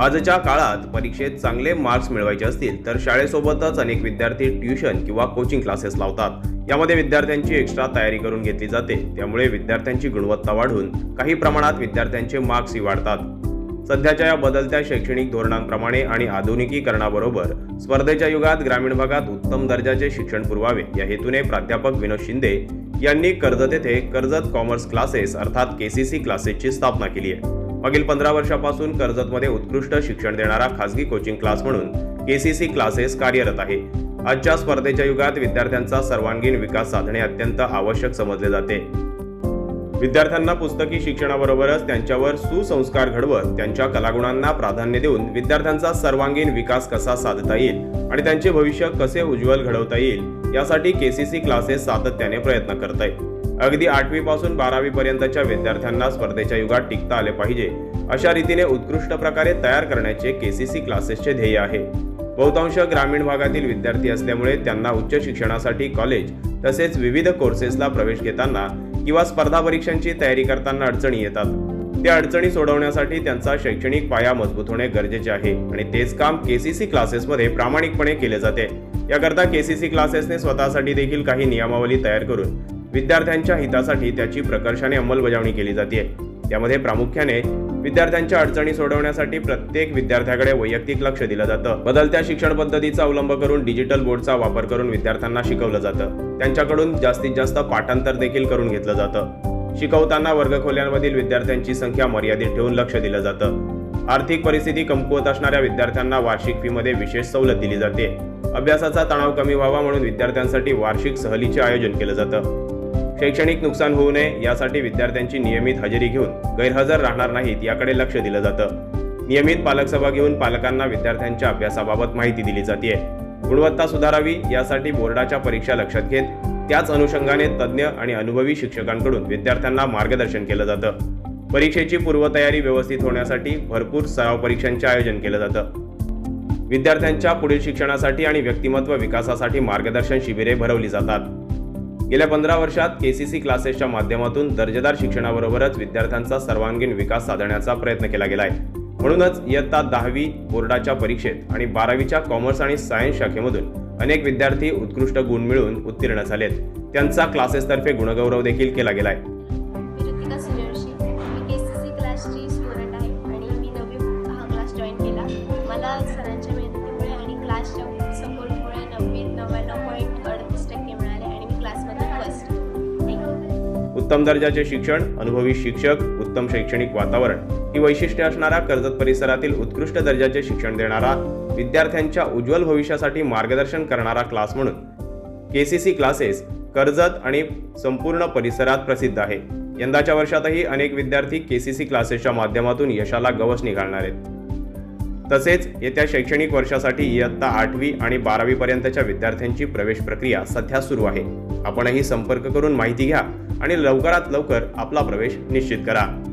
आजच्या काळात परीक्षेत चांगले मार्क्स मिळवायचे असतील तर शाळेसोबतच अनेक विद्यार्थी ट्युशन किंवा कोचिंग क्लासेस लावतात. यामध्ये विद्यार्थ्यांची एक्स्ट्रा तयारी करून घेतली जाते. त्यामुळे विद्यार्थ्यांची गुणवत्ता वाढून काही प्रमाणात विद्यार्थ्यांचे मार्क्सही वाढतात. सध्याच्या या बदलत्या शैक्षणिक धोरणांप्रमाणे आणि आधुनिकीकरणाबरोबर स्पर्धेच्या युगात ग्रामीण भागात उत्तम दर्जाचे शिक्षण पुरवावे. या हेतूने प्राध्यापक विनोद शिंदे यांनी कर्जत येथे कर्जत कॉमर्स क्लासेस अर्थात केसीसी क्लासेसची स्थापना केली आहे. मागील पंधरा वर्षापासून कर्जतमध्ये उत्कृष्ट शिक्षण देणारा खासगी कोचिंग क्लास म्हणून केसीसी क्लासेस कार्यरत आहे. आजच्या स्पर्धेच्या युगात विद्यार्थ्यांचा सर्वांगीण विकास साधणे अत्यंत आवश्यक समजले जाते. विद्यार्थ्यांना पुस्तकी शिक्षणाबरोबरच त्यांच्यावर सुसंस्कार घडवत त्यांच्या कलागुणांना प्राधान्य देऊन विद्यार्थ्यांचा सर्वांगीण विकास कसा साधता येईल आणि त्यांचे भविष्य कसे उज्ज्वल घडवता येईल यासाठी केसीसी क्लासेस सातत्याने प्रयत्न करत आहे अगदी आठवी पासून बारावी पर्यंतच्या विद्यार्थ्यांना स्पर्धेच्या युगात टिकता आले पाहिजे अशा रीतीने उत्कृष्ट प्रकारे तयार करण्याचे के सी सी क्लासेसचे ध्येय आहे. बहुतांश ग्रामीण भागातील विद्यार्थी असल्यामुळे त्यांना उच्च शिक्षणासाठी कॉलेज तसेच विविध कोर्सेसला प्रवेश घेताना किंवा स्पर्धा परीक्षांची तयारी करताना अडचणी येतात. त्या अडचणी सोडवण्यासाठी त्यांचा शैक्षणिक पाया मजबूत होणे गरजेचे आहे आणि तेच काम के सी सी क्लासेसमध्ये प्रामाणिकपणे केले जाते. याकरता के सी सी क्लासेसने स्वतःसाठी देखील काही नियमावली तयार करून विद्यार्थ्यांच्या हितासाठी त्याची प्रकर्षाने अंमलबजावणी केली जाते त्यामध्ये प्रामुख्याने विद्यार्थ्यांच्या अडचणी सोडवण्यासाठी प्रत्येक विद्यार्थ्याकडे वैयक्तिक लक्ष दिलं जातं. बदलत्या शिक्षण पद्धतीचा अवलंब करून डिजिटल बोर्डचा वापर करून विद्यार्थ्यांना शिकवलं जातं. त्यांच्याकडून जास्तीत जास्त पाठांतर देखील करून घेतलं जातं. शिकवताना वर्गखोल्यांमधील विद्यार्थ्यांची संख्या मर्यादित ठेवून लक्ष दिलं जातं. आर्थिक परिस्थिती कमकुवत असणाऱ्या विद्यार्थ्यांना वार्षिक फीमध्ये विशेष सवलत दिली जाते. अभ्यासाचा तणाव कमी व्हावा म्हणून विद्यार्थ्यांसाठी वार्षिक सहलीचे आयोजन केलं जातं. शैक्षणिक नुकसान होऊ नये यासाठी विद्यार्थ्यांची नियमित हजेरी घेऊन गैरहजर राहणार नाहीत याकडे लक्ष दिलं जातं. नियमित पालक सभा घेऊन पालकांना विद्यार्थ्यांच्या अभ्यासाबाबत माहिती दिली जाते गुणवत्ता सुधारावी यासाठी बोर्डाच्या परीक्षा लक्षात घेत त्याच अनुषंगाने तज्ज्ञ आणि अनुभवी शिक्षकांकडून विद्यार्थ्यांना मार्गदर्शन केलं जातं. परीक्षेची पूर्वतयारी व्यवस्थित होण्यासाठी भरपूर सराव परीक्षांचे आयोजन केलं जातं. विद्यार्थ्यांच्या पुढील शिक्षणासाठी आणि व्यक्तिमत्व विकासासाठी मार्गदर्शन शिबिरे भरवली जातात. गेल्या पंधरा वर्षात केसीसी क्लासेसच्या माध्यमातून दर्जेदार शिक्षणाबरोबरच विद्यार्थ्यांचा सर्वांगीण विकास साधण्याचा प्रयत्न केला गेलाय. म्हणूनच इयत्ता दहावी बोर्डाच्या परीक्षेत आणि बारावीच्या कॉमर्स आणि सायन्स शाखेमधून अनेक विद्यार्थी उत्कृष्ट गुण मिळवून उत्तीर्ण झालेत. त्यांचा क्लासेसतर्फे गुणगौरव देखील केला गेलाय. आहे उत्तम दर्जाचे शिक्षण अनुभवी शिक्षक उत्तम शैक्षणिक वातावरण ही वैशिष्ट्ये असणारा कर्जत परिसरातील उत्कृष्ट दर्जाचे शिक्षण देणारा विद्यार्थ्यांच्या उज्ज्वल भविष्यासाठी मार्गदर्शन करणारा क्लास म्हणून. केसीसी क्लासेस कर्जत आणि संपूर्ण परिसरात प्रसिद्ध आहे. यंदाच्या वर्षातही अनेक विद्यार्थी केसीसी क्लासेसच्या माध्यमातून यशाला गवस निघालणार आहेत. तसेच येत्या शैक्षणिक वर्षासाठी इयत्ता आठवी आणि बारावीपर्यंतच्या विद्यार्थ्यांची प्रवेश प्रक्रिया सध्या सुरू आहे. आपणही संपर्क करून माहिती घ्या आणि लवकरात लवकर आपला प्रवेश निश्चित करा.